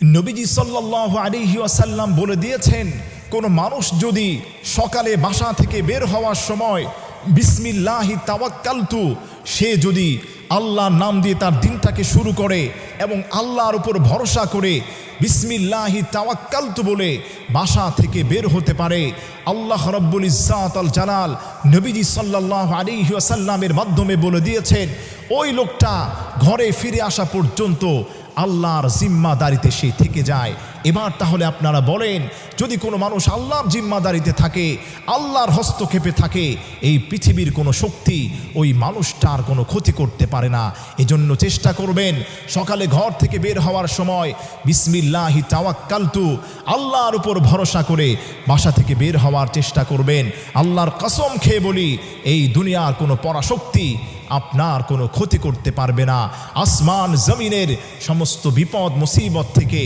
নবীজি সাল্লাহ আলিহি আসাল্লাম বলে দিয়েছেন, কোনো মানুষ যদি সকালে বাসা থেকে বের হওয়ার সময় বিসমিল্লাহি তাওয়াক্কালতু, সে যদি আল্লাহর নাম দিয়ে তার দিনটাকে শুরু করে এবং আল্লাহর উপর ভরসা করে বিসমিল্লাহি তাওয়াক্কালতু বলে বাসা থেকে বের হতে পারে, আল্লাহ রব্বুল ইজ্জাত আল জালাল নবীজি সাল্লাহ আলিহি আসাল্লামের মাধ্যমে বলে দিয়েছেন, ওই লোকটা ঘরে ফিরে আসা পর্যন্ত আল্লাহর জিম্মাদারিতে সে থেকে যায়। এবার তাহলে আপনারা বলেন, যদি কোনো মানুষ আল্লাহর জিম্মাদারিতে থাকে, আল্লাহর হস্তক্ষেপে থাকে, এই পৃথিবীর কোনো শক্তি ওই মানুষটার কোনো ক্ষতি করতে পারে না। এজন্য চেষ্টা করবেন, সকালে ঘর থেকে বের হওয়ার সময় বিসমিল্লাহি তাওয়াক্কালতু, আল্লাহর উপর ভরসা করে বাসা থেকে বের হওয়ার চেষ্টা করবেন। আল্লাহর কসম খেয়ে বলি, এই দুনিয়ার কোনো পরাশক্তি আপনার কোনো ক্ষতি করতে পারবে না। আসমান জমিনের সমস্ত বিপদ মুসিবত থেকে